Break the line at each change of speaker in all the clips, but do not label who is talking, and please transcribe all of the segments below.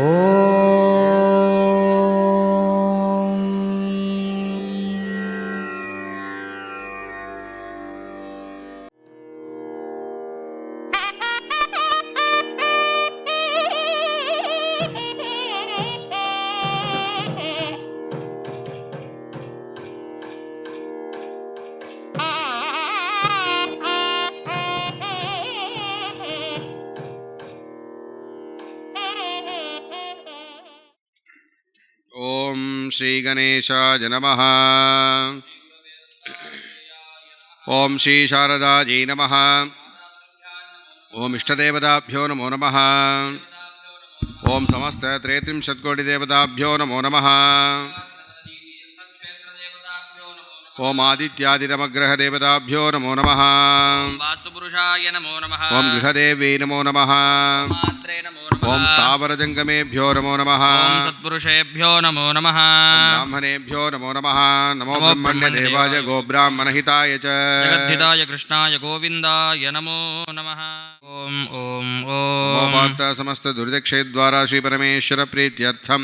Oh. श्रीगणेशाय नमः ॐ श्रीशारदायै नमः ॐ इष्टदेवताभ्यो नमो नमः ॐ समस्तत्रयत्रिंशत्कोटिदेवताभ्यो नमो नमः ॐ आदित्यादिनवग्रहदेवताभ्यो नमो नमः
वास्तुपुरुषाय नमो नमः
ॐ गृहदेव्यै नमो नमः
मात्रे नमो नमः
ॐ स्थावरजङ्गमेभ्यो नमो नमः।
सत्पुरुषेभ्यो नमो नमः।
ब्राह्मणेभ्यो नमो नमः। नमो ब्रह्मण्यदेवाय गोब्राह्मणहिताय च।
जगद्धिताय कृष्णाय गोविन्दाय नमो नमः। ॐ ॐ ॐ
समस्तदुरिदक्षेद्वारा श्रीपरमेश्वरप्रीत्यर्थं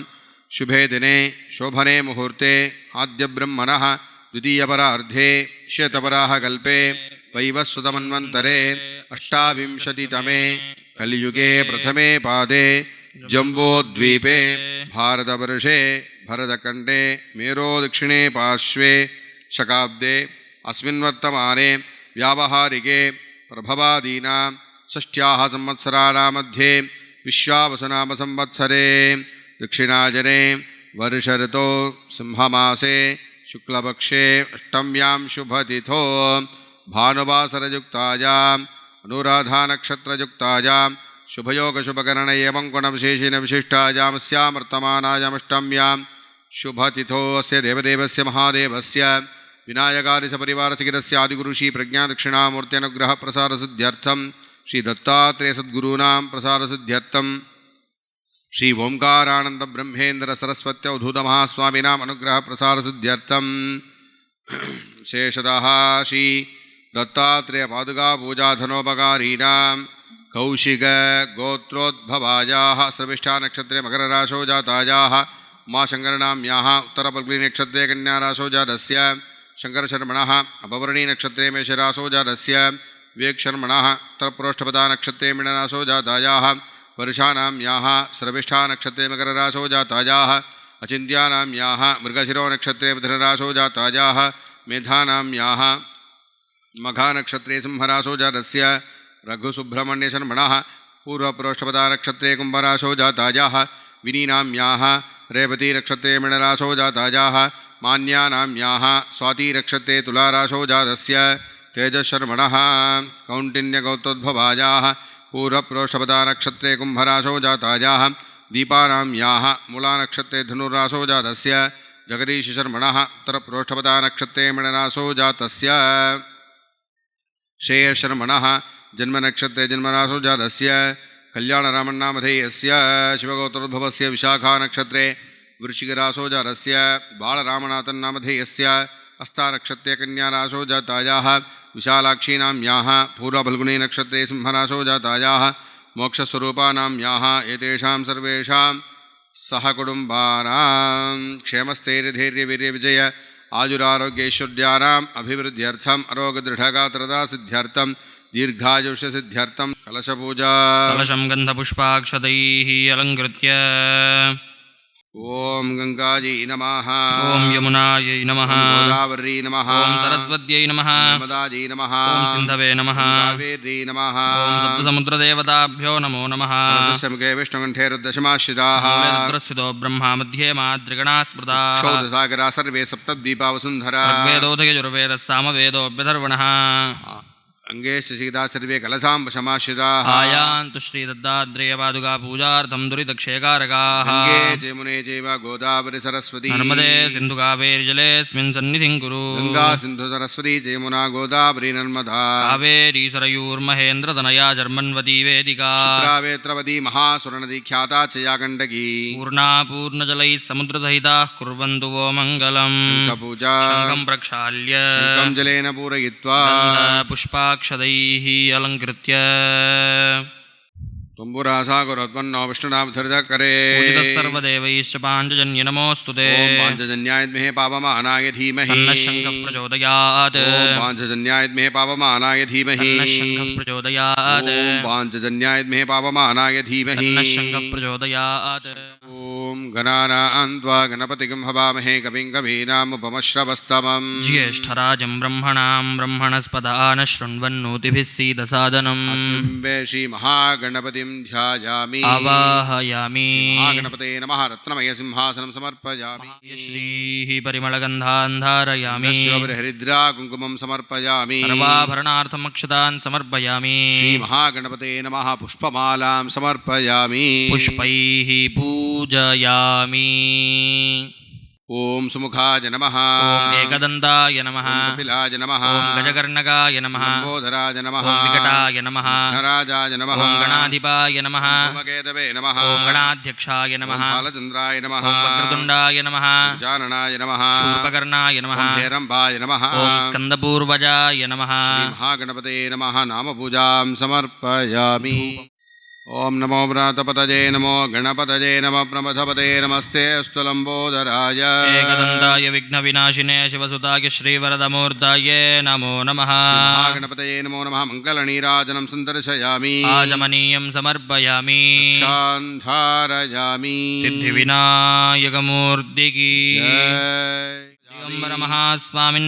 शुभे दिने शोभने मुहूर्ते आद्यब्रह्मणः द्वितीयपरार्धे शतपराः कल्पे वैवस्वतमन्वन्तरे अष्टाविंशतितमे कलियुगे प्रथमे पादे, जम्बोद्वीपे, भारतवर्षे, भरतखण्डे, मेरोदक्षिणे पार्श्वे, शकाब्दे अस्मिन् वर्तमाने व्यावहारिके, प्रभवादीनां, षष्ट्याः संवत्सराणां मध्ये विश्वावसनामसंवत्सरे दक्षिणाजने, वर्षऋतो, सिंहमासे, शुक्लपक्षे, अष्टम्यां शुभतिथो अनुराधा नक्षत्रयुक्तायां शुभयोगशुभकरण एवं गुणविशेषेण विशिष्टायां स्यामर्तमानायामष्टम्यां शुभतिथोऽस्य देवदेवस्य महादेवस्य विनायकादिसपरिवारसहितस्य आदिगुरुषी प्रज्ञादक्षिणामूर्त्यनुग्रहप्रसारसिद्ध्यर्थं श्रीदत्तात्रेयसद्गुरूणां प्रसारसिद्ध्यर्थं श्री ओंकारानंद ब्रह्मेन्द्र सरस्वत्यवधूत महास्वामीनाग्रह प्रसार अनुग्रहप्रसारसिद्ध्यर्थं शेषदा श्री दत्तात्रेयपादुकापूजाधनोपकारीणां कौशिकगोत्रोद्भवायाः श्रविष्ठानक्षत्रे मकरराशौ जातायाः उमाशङ्करनाम्याः उत्तरपल्गुनीनक्षत्रे कन्याराशौ जातस्य शङ्करशर्मणः अपवर्णीनक्षत्रे मेषराशौ जातस्य विवेकशर्मणः उत्तरप्रोष्ठपदानक्षत्रे मीनराशौ जातायाः वर्षाणाम्याः श्रविष्ठानक्षत्रे मकरराशौ जातायाः अचिन्त्यानाम्याः मृगशिरोनक्षत्रे मिथुनराशौ जातायाः मेधानाम्याः मघानक्षत्रे सिंहराशौ जातस्य रघुसुब्रह्मण्यशर्मणः, पूर्वप्रोष्ठपदानक्षत्रे कुम्भराशौ जातायाः विनीनाम्याः, रेवतीनक्षत्रे मीनराशौ जातायाः मान्यानाम्याः, स्वातीनक्षत्रे तुलाराशौ जातस्य तेजशर्मणः कौण्डिन्यगौतोद्भवायाः पूर्वप्रोष्ठपदानक्षत्रे कुम्भराशौ जातायाः दीपानाम्याः, मूलानक्षत्रे धनुराशौ जातस्य जगदीशशर्मणः, उत्तरप्रोष्ठपदानक्षत्रे मीनराशौ जातस्य श्रेयश्रमण जन्म नक्षत्र जन्मरासो जात कल्याण रामन्नामधे यस्य से विशाखा नक्षत्रे वृश्चिकरासो जात बाणनाथन्नामधेय यस्य हस्तानक्षत्रे कन्यारासो जातायाः विशालाक्षीनां याः नक्षत्रे सिंहरासो जातायाः मोक्षस्वरूपानां याः एतेषां सर्वेषां सह कुटुम्बानां आयुरारोग्यैश्वर्याणाम् अभिवृद्ध्यर्थम् दीर्घायुष सिद्ध्यर्थम कलशपूजा।
कलशं गन्धपुष्पाक्षतैः अलङ्कृत्य।
ॐ गङ्गायै नमः।
ॐ यमुनायै नमः।
ॐ गोदावर्यै नमः।
ॐ सरस्वत्यै नमः।
नर्मदायै नमः।
ॐ सिन्धवे नमः।
कावेर्यै नमः।
ॐ सप्तसमुद्रदेवताभ्यो नमो नमः।
सरसस्यमुखे विष्णुकण्ठे रुद्रशमाश्रिताः
रुद्रस्थितो ब्रह्मा मध्ये माद्रिगणा स्मृता
क्षौदसागरा सर्वे सप्तद्वीपावसुन्धरा
ऋग्वेदोऽधयजुर्वेदः सामवेदोऽभ्यधर्वणः
अङ्गेश्च सीता सर्वे कलसाम्बशमाश्रिताः
आयान्तु श्रीदत्तात्रेयपादुकापूजार्थं दुरितक्षयकारकाः
गङ्गे चेमुने चैव गोदावरि सरस्वती
नर्मदे सिन्धुकावेर्जलेऽस्मिन् सन्निधिं कुरु
गङ्गा सिन्धु सरस्वती चेमुना गोदावरी नर्मदा
कावेरी सरयूर्महेन्द्रतनया जर्मन्वती वेदिका
शुक्रावेत्रवती महासुरनदी ख्याता च या गण्डकी
पूर्णा पूर्णजलैः समुद्रसहिताः कुर्वन्तु वो मङ्गलम्
पूजा
शङ्खं प्रक्षाल्य
शङ्खं जलेन पूरयित्वा
अक्षदैः अलङ्कृत्य।
तुम्बुरासाकुरत्वन्नो विष्णुनामधृतकरे
सर्वदेवैश्च पाञ्चजन्य नमोऽस्तु ते
पाञ्चजन्याय द्महे पापमानाय धीमहि।
शङ्खः प्रचोदयात्। पाञ्चजन्याय द्महे प्रचोदयात्।
ॐ गणानान्त्वा गणपतिगं हवामहे कविं कवीनामुपमश्रवस्तमम्
ज्येष्ठराजं ब्रह्मणां ब्रह्मणस्पदान शृण्वन्नोतिभिः सीदसादनम्
अस्मिन् वे श्रीमहागणपतिं ध्यायामि
आवाहयामि
महागणपते नमः रत्नमयसिंहासनं समर्पयामि
श्रीः परिमलगन्धान् धारयामि
हरिद्रा कुङ्कुमं समर्पयामि
सर्वाभरणार्थमक्षतान् समर्पयामि
श्रीमहागणपते नमः पुष्पमालां समर्पयामि
पुष्पैः पूजयामि
ॐ सुमुखाय नमः
ॐ एकदन्ताय नमः
ॐ कपिलाय नमः
ॐ गजकर्णकाय नमः
लम्बोदराय नमः
ॐ विकटाय नमः
धराजाय नमः
ॐ गणाधिपाय नमः
धूमकेतवे नमः
ॐ गणाध्यक्षाय नमः
बालचन्द्राय नमः
ॐ वक्रतुण्डाय नमः
जाननाय नमः
शूर्पकर्णाय नमः
ॐ हेरम्बाय नमः
ॐ स्कन्दपूर्वजाय नमः
श्रीमहागणपते नमः नामपूजां समर्पयामि ॐ नमो व्रातपतये नमो गणपतये नमः प्रमथपते नमस्ते अस्तु लम्बोदराय
एकदन्ताय विघ्नविनाशिने शिवसुताय श्रीवरदमूर्ताय नमो नमः
महागणपतये नमो नमः मङ्गलनीराजनं सन्दर्शयामि
आजमनीयं समर्पयामि
क्षान्धारयामि
सिद्धिविनायकमूर्तिकी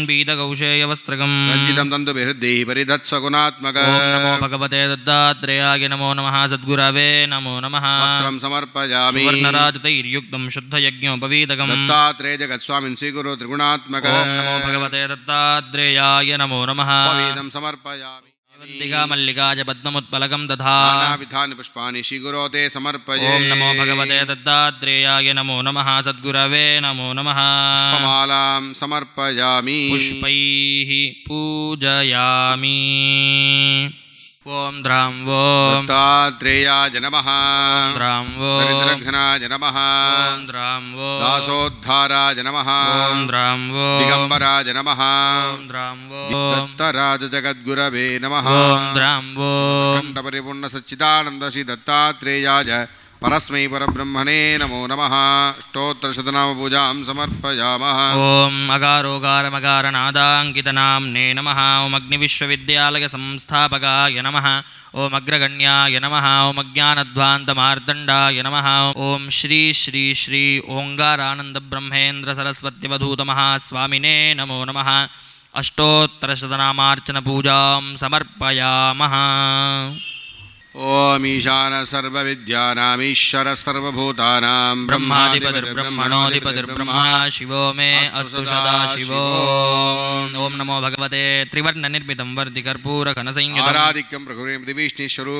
पीतकौशेयवस्त्रकम्।
रञ्जितं तन्तुभिहृद्देहि परिधत्सगुणात्मक
नमो भगवते दत्तात्रेयाय नमो नमः सद्गुरवे नमो नमः।
वस्त्रं समर्पयामि।
सुवर्णराजतैर्युक्तं शुद्धयज्ञोपवीतकम्।
दत्तात्रेय जगत्स्वामिन् स्वीकुरु त्रिगुणात्मक।
नमो भगवते दत्तात्रेयाय नमो नमः।
समर्पयामि।
वन्दिका मल्लिकाय पद्ममुत्पलकं दधा
नानाविधानि पुष्पाणि श्रीगुरो ते समर्पये
ॐ नमो भगवते दत्तात्रेयाय नमो नमः सद्गुरवे नमो नमः
पुष्पमालां समर्पयामि
पुष्पैः पूजयामि ఓం ద్రాం ఓం
దత్తాత్రేయాయ నమ.
ద్రాం దరిద్రఘ్నాయ
నమ. ద్రాం
దాసోద్ధారాయ నమ. ద్రాం
దిగంబరాయ నమ.
ద్రాం దత్తరాజగద్గురవే నమ.
ద్రాం కంఠపరిపూర్ణ
సచ్చిదానంద శ్రీ దత్తాత్రేయాయ
दत्तराजजगद्गुरवे नमः
ॐ द्रां ॐ
खण्डपरिपूर्णसच्चिदानन्द श्री दत्तात्रेयाय परस्मै परब्रह्मणे नमो नमः अष्टोत्तरशतनामपूजां समर्पयामः
ॐ अगारोगारमगारनादाङ्कितनाम्ने नमः ॐ अग्निविश्वविद्यालयसंस्थापकाय नमः ॐ अग्रगण्याय नमः ॐ अज्ञानध्वान्तमार्दण्डाय नमः ॐ श्री श्री श्री ओङ्कारानन्दब्रह्मेन्द्रसरस्वत्यवधूतमः स्वामिने नमो नमः अष्टोत्तरशतनामार्चनपूजां समर्पयामः
ॐ ईशान सर्वविद्यानामीश्वर सर्वभूतानां
ब्रह्माधिपतिर्ब्रह्मणोऽधिपतिर्ब्रह्मा शिवो मे अस्तु सदा शिवो। ॐ नमो भगवते त्रिवर्णनिर्मितं वर्धिकर्पूरघनसंयुतम्।
आराधिक्यं प्रकुरे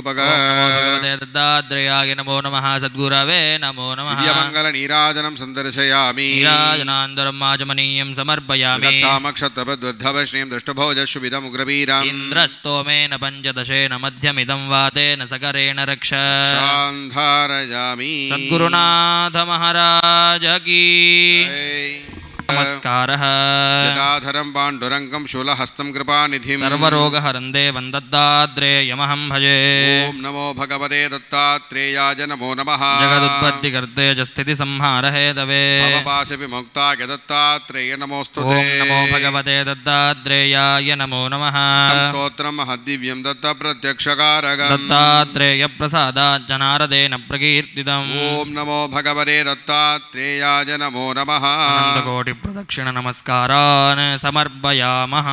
भगवते दत्तात्रेयाय नमो नमः सद्गुरवे नमो नमः।
दिव्यमङ्गलनीराजनं सन्दर्शयामि।
नीराजनान्दरम् आचमनीयं समर्पयामि।
सामक्षत्रपद्वर्धवश्रीं दृष्टभोजशुभिदमुग्रवीराम्।
इन्द्रस्तोमेन पञ्चदशेन मध्यमिदं वा तेन सकरेण रक्ष।
शान्धारयामि
सद्गुरुनाथ महाराज की नमस्कारः
जटाधरं पाण्डुरङ्गं शूलहस्तं कृपानिधिं
सर्वरोगहरं देवं दत्तात्रेयमहं भजे
ॐ नमो भगवते दत्तात्रेयाय नमो नमः
जगदुत्पत्तिकर्ते च स्थितिसंहारहेतवे
भवपाशविमुक्ताय दत्तात्रेय नमोऽस्तु
ॐ नमो भगवते दत्तात्रेयाय नमो नमः
तं स्तोत्रं महद्दिव्यं दत्तप्रत्यक्षकारक
दत्तात्रेयप्रसादात् जनारदेन प्रकीर्तितम्
ॐ नमो भगवते दत्तात्रेयाय नमो नमः
प्रदक्षिणनमस्कारान् समर्पयामः।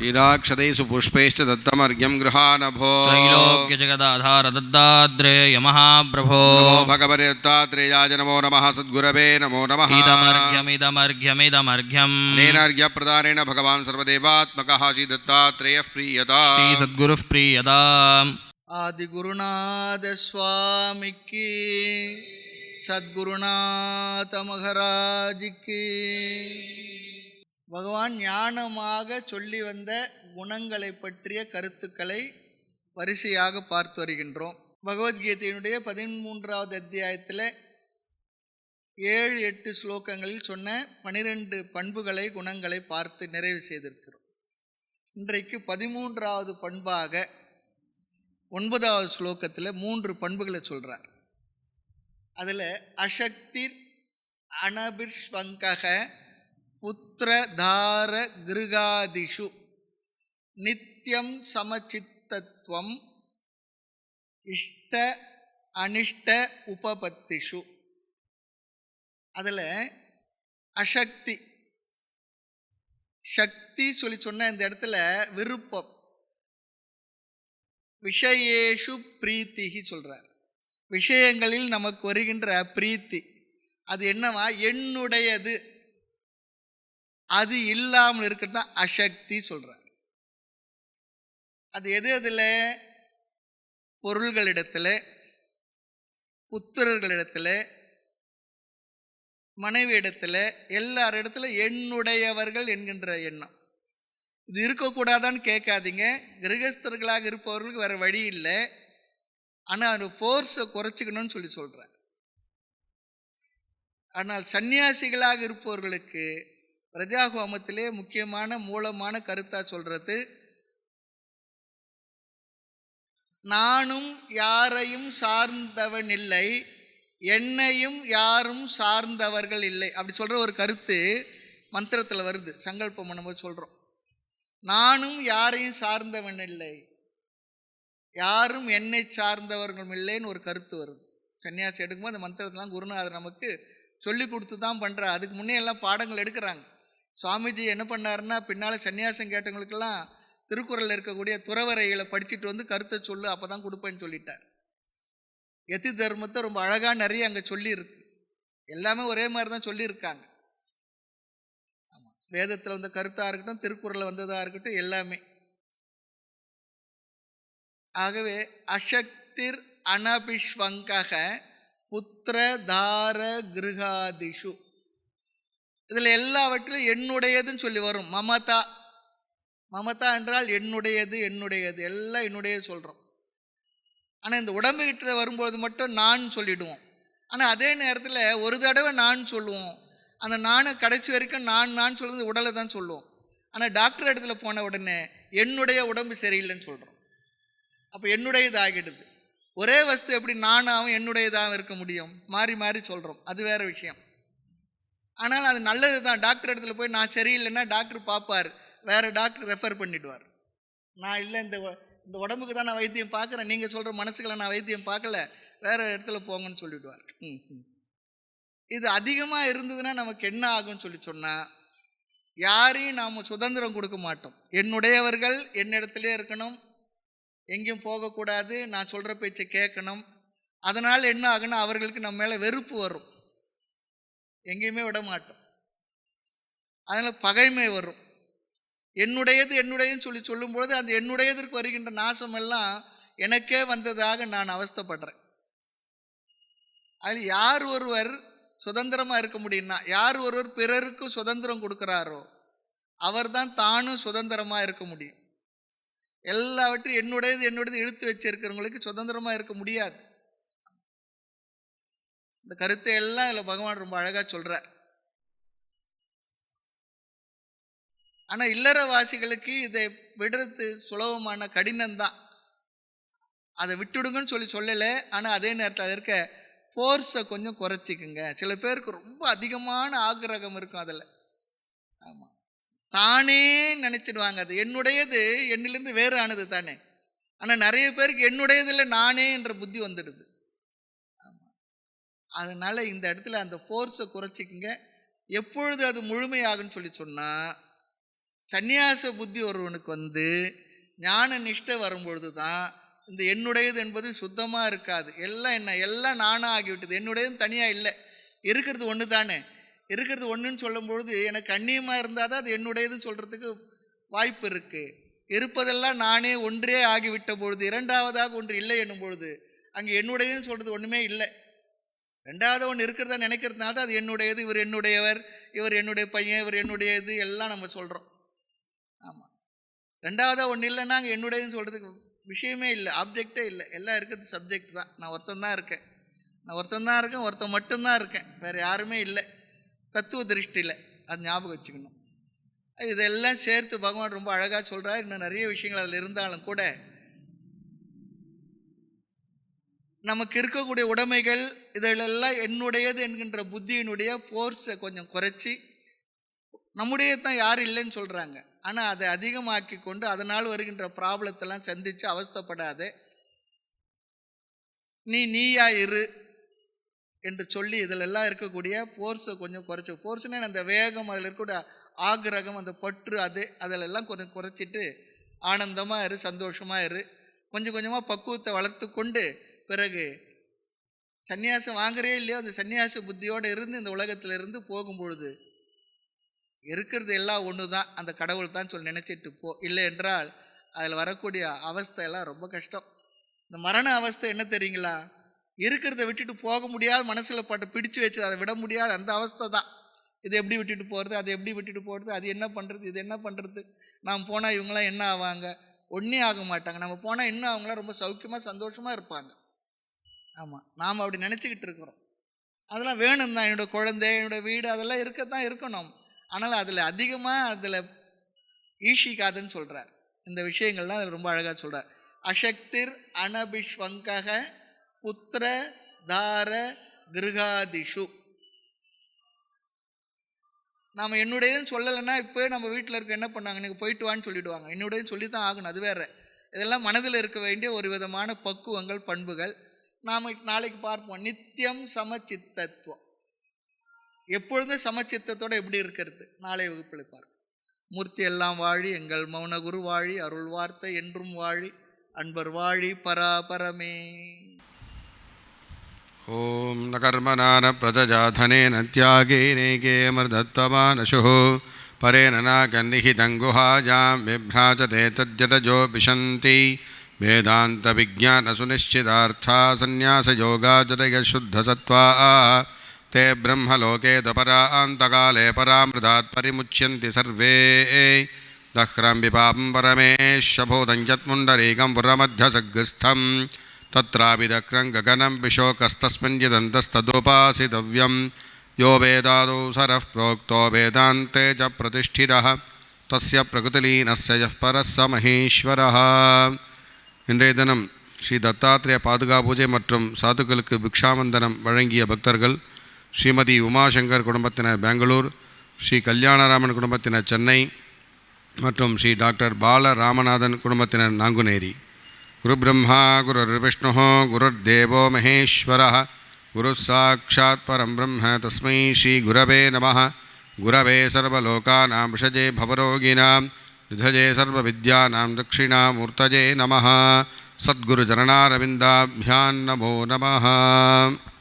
समर्पयाम पुष्पैश्च दत्तमर्घ्यं गृहानभो।
त्रैलोक्यजगदाधार दद्दाद्रे
महाप्रभो प्रभो भगवदत्तात्रेयाय नमो नमः सद्गुरवे नमो नमः।
इदमर्घ्यमिदमर्घ्यमिदमर्घ्यम्
नेनार्घ्यप्रदानेन भगवान् सर्वदेवात्मकः श्रीदत्तात्रेयः प्रीयता
श्रीसद्गुरुः
प्रीयता आदिगुरुनाथस्वामिकी சத்குருநாத மகராஜிக்கு பகவான் ஞானமாக சொல்லி வந்த குணங்களை பற்றிய கருத்துக்களை வரிசையாக பார்த்து வருகின்றோம். பகவத்கீதையினுடைய பதிமூன்றாவது அத்தியாயத்தில் ஏழு எட்டு ஸ்லோகங்களில் சொன்ன பனிரெண்டு பண்புகளை குணங்களை பார்த்து நிறைவு செய்திருக்கிறோம். இன்றைக்கு பதிமூன்றாவது பண்பாக ஒன்பதாவது ஸ்லோகத்தில் மூன்று பண்புகளை சொல்கிறார் அதில் அசக்தி அனபிஷ்வங்கக புத்திரதார கிருகாதிஷு. நித்தியம் சமச்சித்தத்துவம் இஷ்ட அனிஷ்ட உபபத்திஷு. அதில் அசக்தி. சக்தி சொல்லி சொன்ன இந்த இடத்துல விருப்பம். விஷயேஷு பிரீத்திகி சொல்கிறார் விஷயங்களில் நமக்கு வருகின்ற பிரீத்தி. அது என்னவா? என்னுடையது. அது இல்லாமல் இருக்கிறது தான் அசக்தி சொல்கிறார் அது எது அதில் பொருள்களிடத்தில் புத்திரர்களிடத்தில் மனைவி இடத்துல எல்லார் இடத்துல என்னுடையவர்கள் என்கின்ற எண்ணம். இது இருக்கக்கூடாதான்னு கேட்காதீங்க. கிரகஸ்தர்களாக இருப்பவர்களுக்கு வேறு வழி இல்லை. ஆனால் அந்த ஃபோர்ஸை குறைச்சிக்கணும்னு சொல்லி சொல்கிறார் ஆனால் சந்நியாசிகளாக இருப்பவர்களுக்கு பிரஜாகோமத்திலே முக்கியமான மூலமான கருத்தாக சொல்கிறது நானும் யாரையும் சார்ந்தவன் இல்லை என்னையும் யாரும் சார்ந்தவர்கள் இல்லை. அப்படி சொல்கிற ஒரு கருத்து மந்திரத்தில் வருது சங்கல்பம் பண்ணும்போது சொல்கிறோம் நானும் யாரையும் சார்ந்தவன் இல்லை யாரும் என்னை சார்ந்தவர்களும் இல்லைன்னு ஒரு கருத்து வருது. சன்னியாசி எடுக்கும்போது அந்த மந்திரத்தெல்லாம் குருநாதர் நமக்கு சொல்லி கொடுத்து தான் பண்ணுறா அதுக்கு முன்னே எல்லாம் பாடங்கள் எடுக்கிறாங்க. சுவாமிஜி என்ன பண்ணாருன்னா பின்னால் சன்னியாசம் கேட்டவங்களுக்கெல்லாம் திருக்குறளில் இருக்கக்கூடிய துறவரைகளை படிச்சுட்டு வந்து கருத்தை சொல்லு அப்போ தான் கொடுப்பேன்னு சொல்லிட்டார். எத்தி தர்மத்தை ரொம்ப அழகாக நிறைய அங்கே சொல்லியிருக்கு. எல்லாமே ஒரே மாதிரி தான் சொல்லியிருக்காங்க. ஆமாம் வேதத்தில் வந்த கருத்தாக இருக்கட்டும் திருக்குறளில் வந்ததாக இருக்கட்டும் எல்லாமே. ஆகவே அசக்திர் அனபிஷ்வங்கக புத்திர தார கிருகாதிஷு. இதில் எல்லாவற்றிலும் என்னுடையதுன்னு சொல்லி வரும். மமதா. மமதா என்றால் என்னுடையது என்னுடையது. எல்லாம் என்னுடைய சொல்கிறோம் ஆனால் இந்த உடம்பு கிட்ட வரும்போது மட்டும் நான் சொல்லிடுவோம். ஆனால் அதே நேரத்தில் ஒரு தடவை நான் சொல்லுவோம். அந்த நானை கடைசி வரைக்கும் நான் நான் சொல்கிறது உடலை தான் சொல்லுவோம். ஆனால் டாக்டர் இடத்துல போன உடனே என்னுடைய உடம்பு சரியில்லைன்னு சொல்கிறோம் அப்போ என்னுடையது ஆகிடுது ஒரே வஸ்து எப்படி நானாகவும் என்னுடையதாகவும் இருக்க முடியும்? மாறி மாறி சொல்கிறோம் அது வேற விஷயம். ஆனால் அது நல்லது தான் டாக்டர் இடத்துல போய் நான் சரியில்லைன்னா டாக்டர் பார்ப்பார் வேறு டாக்டர் ரெஃபர் பண்ணிடுவார். நான் இல்லை இந்த இந்த உடம்புக்கு தான் நான் வைத்தியம் பார்க்குறேன். நீங்கள் சொல்கிற மனசுக்களை நான் வைத்தியம் பார்க்கல. வேறு இடத்துல போங்கன்னு ம். இது அதிகமாக இருந்ததுன்னா நமக்கு என்ன ஆகும்னு சொல்லி சொன்னால் யாரையும் நாம் சுதந்திரம் கொடுக்க மாட்டோம். என்னுடையவர்கள் என்னிடத்திலே இருக்கணும். எங்கேயும் போகக்கூடாது நான் சொல்கிற பேச்சை கேட்கணும். அதனால் என்ன ஆகுன்னா அவர்களுக்கு நம்ம மேலே வெறுப்பு வரும். எங்கேயுமே விட மாட்டோம். அதனால் பகைமை வரும். என்னுடையது என்னுடையதுன்னு சொல்லி சொல்லும்பொழுது அந்த என்னுடையதற்கு வருகின்ற நாசமெல்லாம் எனக்கே வந்ததாக நான் அவஸ்தைப்படுறேன். அதில் யார் ஒருவர் சுதந்திரமாக இருக்க முடியும்னா யார் ஒருவர் பிறருக்கும் சுதந்திரம் கொடுக்குறாரோ அவர்தான் தானும் சுதந்திரமாக இருக்க முடியும். எல்லாவற்றையும் என்னுடையது என்னுடையது இழுத்து வச்சிருக்கிறவங்களுக்கு சுதந்திரமாக இருக்க முடியாது. இந்த கருத்தை எல்லாம் இதில் பகவான் ரொம்ப அழகாக சொல்கிறார் ஆனால் இல்லறவாசிகளுக்கு இதை விடுறது சுலபமான கடினம்தான். அதை விட்டுடுங்கன்னு சொல்லி சொல்லலை. ஆனால் அதே நேரத்தில் அது இருக்க ஃபோர்ஸை கொஞ்சம் குறைச்சிக்குங்க. சில பேருக்கு ரொம்ப அதிகமான ஆக்கிரகம் இருக்கும் அதில். தானே நினச்சிடுவாங்க அது. என்னுடையது என்னிலேருந்து வேறு ஆனது தானே. ஆனால் நிறைய பேருக்கு என்னுடையதில் நானே என்ற புத்தி வந்துடுது. ஆமாம் அதனால் இந்த இடத்துல அந்த ஃபோர்ஸை குறைச்சிக்கங்க. எப்பொழுது அது முழுமையாகும்னு சொல்லி சொன்னால் சந்நியாச புத்தி ஒருவனுக்கு வந்து ஞான நிஷ்டை வரும்பொழுது தான் இந்த என்னுடையது என்பது சுத்தமாக இருக்காது. எல்லாம் என்ன? எல்லாம் நானாக ஆகிவிட்டது என்னுடையது தனியாக இல்லை. இருக்கிறது ஒன்று தானே இருக்கிறது ஒன்றுன்னு சொல்லும்பொழுது எனக்கு அந்நியமாக இருந்தால் தான் அது என்னுடையதுன்னு சொல்கிறதுக்கு வாய்ப்பு இருக்குது இருப்பதெல்லாம் நானே ஒன்றே ஆகிவிட்ட பொழுது இரண்டாவதாக ஒன்று இல்லை என்னும் பொழுது அங்கே என்னுடையதுன்னு சொல்கிறது ஒன்றுமே இல்லை. ரெண்டாவது ஒன்று இருக்கிறதா நினைக்கிறதுனால தான் அது என்னுடையது இவர் என்னுடையவர் இவர் என்னுடைய பையன் இவர் என்னுடையது எல்லாம் நம்ம சொல்கிறோம் ஆமாம் ரெண்டாவதாக ஒன்று இல்லைன்னா அங்கே என்னுடையதுன்னு சொல்கிறதுக்கு விஷயமே இல்லை ஆப்ஜெக்டே இல்லை. எல்லாம் இருக்கிறது சப்ஜெக்ட் தான். நான் ஒருத்தன் தான் இருக்கேன். நான் ஒருத்தன் தான் இருக்கேன் ஒருத்தன் மட்டும்தான் இருக்கேன். வேறு யாருமே இல்லை. தத்துவ திருஷ்டியில் அது ஞாபகம் வச்சுக்கணும். இதெல்லாம் சேர்த்து பகவான் ரொம்ப அழகாக சொல்கிறார் இன்னும் நிறைய விஷயங்கள் அதில் இருந்தாலும் கூட நமக்கு இருக்கக்கூடிய உடைமைகள் இதிலெல்லாம் என்னுடையது என்கின்ற புத்தியினுடைய ஃபோர்ஸை கொஞ்சம் குறைச்சி நம்முடைய தான் யாரும் இல்லைன்னு சொல்கிறாங்க ஆனால் அதை அதிகமாக்கி கொண்டு அதனால் வருகின்ற ப்ராப்ளத்தெல்லாம் சந்தித்து அவஸ்தைப்படாதே நீ நீயா இரு. என்று சொல்லி இதில் எல்லாம் இருக்கக்கூடிய ஃபோர்ஸை கொஞ்சம் குறைச்சி ஃபோர்ஸ்னால் அந்த வேகம் அதில் இருக்கக்கூடிய ஆக்ரகம் அந்த பற்று அது அதிலெல்லாம் கொஞ்சம் குறைச்சிட்டு ஆனந்தமாக இரு சந்தோஷமாக இரு. கொஞ்சம் கொஞ்சமாக பக்குவத்தை வளர்த்து கொண்டு பிறகு சன்னியாசம் வாங்குறே இல்லையோ அந்த சன்னியாச புத்தியோடு இருந்து இந்த உலகத்தில் இருந்து போகும்பொழுது இருக்கிறது எல்லாம் ஒன்று தான் அந்த கடவுள் தான் சொல்லி நினச்சிட்டு போ. இல்லை என்றால் அதில் வரக்கூடிய அவஸ்தை எல்லாம் ரொம்ப கஷ்டம். இந்த மரண அவஸ்தை என்ன தெரியுங்களா? இருக்கிறத விட்டுட்டு போக முடியாத மனசில் பட்டு பிடிச்சு வச்சு அதை விட முடியாத அந்த அவஸ்தை தான். இதை எப்படி விட்டுட்டு போகிறது அதை எப்படி விட்டுட்டு போகிறது அது என்ன பண்ணுறது இது என்ன பண்ணுறது நாம் போனால் இவங்களாம் என்ன ஆவாங்க? ஒன்றே ஆக மாட்டாங்க. நம்ம போனால் இன்னும் அவங்களாம் ரொம்ப சௌக்கியமாக சந்தோஷமாக இருப்பாங்க. ஆமாம் நாம் அப்படி நினச்சிக்கிட்டு இருக்கிறோம். அதெல்லாம் வேணும் தான் என்னோடய குழந்தை என்னோடய வீடு அதெல்லாம் இருக்கத்தான் இருக்கணும். ஆனால் அதில் அதிகமாக அதில் ஈஷிக்காதுன்னு சொல்கிறார் இந்த விஷயங்கள்லாம் அதில் ரொம்ப அழகாக சொல்கிறார் அசக்திர் அனபிஷ்வங்கக புத்திர தார கிருகாதிஷு. நாம் என்னுடையதுன்னு சொல்லலைன்னா இப்போ நம்ம வீட்டில் இருக்க என்ன பண்ணாங்க? நீங்கள் போயிட்டு வான்னு சொல்லிவிடுவாங்க என்னுடையன்னு சொல்லி தான் ஆகணும். அது வேறு. இதெல்லாம் மனதில் இருக்க வேண்டிய ஒரு விதமான பக்குவங்கள் பண்புகள். நாம் நாளைக்கு பார்ப்போம். நித்தியம் சமச்சித்தத்துவம். எப்பொழுதும் சமச்சித்தத்தோடு எப்படி இருக்கிறது? நாளை வகுப்பில் பார்ப்போம். மூர்த்தி எல்லாம் வாழி எங்கள் மௌன குரு வாழி அருள் வார்த்தை என்றும் வாழி அன்பர் வாழி பராபரமே.
ॐ न कर्मणा न प्रजजा धनेन त्यागेनेके मर्दत्वमानशुः परेण नाकन्निहितं गुहायां बिभ्राजते तद्यतजो विशन्ति वेदान्तविज्ञानसुनिश्चितार्था सन्न्यासयोगाजतयशुद्धसत्त्वा ते ब्रह्मलोके दपरान्तकाले परामृतात् परिमुच्यन्ति सर्वे दह्रं विपापं परमेशभूतं तत्रापि दक्रं गगनं विशोकस्तस्मिन् यदन्तस्तदुपासितव्यं यो वेदादौ सरः प्रोक्तो वेदान्ते च प्रतिष्ठितः तस्य प्रकृतिलीनस्य यः परः स महेश्वरः இன்றைய தினம் ஸ்ரீ தத்தாத்திரேய பாதுகா பூஜை மற்றும் சாதுக்களுக்கு பிக்ஷாவந்தனம் வழங்கிய பக்தர்கள் ஸ்ரீமதி உமாசங்கர் குடும்பத்தினர் பெங்களூர் ஸ்ரீ கல்யாணராமன் குடும்பத்தினர் சென்னை மற்றும் ஸ்ரீ டாக்டர் பால ராமநாதன் குடும்பத்தினர் நாங்குநேரி गुरुब्रह्मा, गुरुर्विष्णु, गुरुर्देव महेश्वर। गुरुस्साक्षात्म ब्रह्म, तस्म श्रीगुरव नम। गुरव सर्वलोकानां वृषजे भवरोगिणां निधजे सर्विद्या दक्षिणामूर्तये नम। सद्गुरुचरणारविन्दाभ्यां नमो नमः।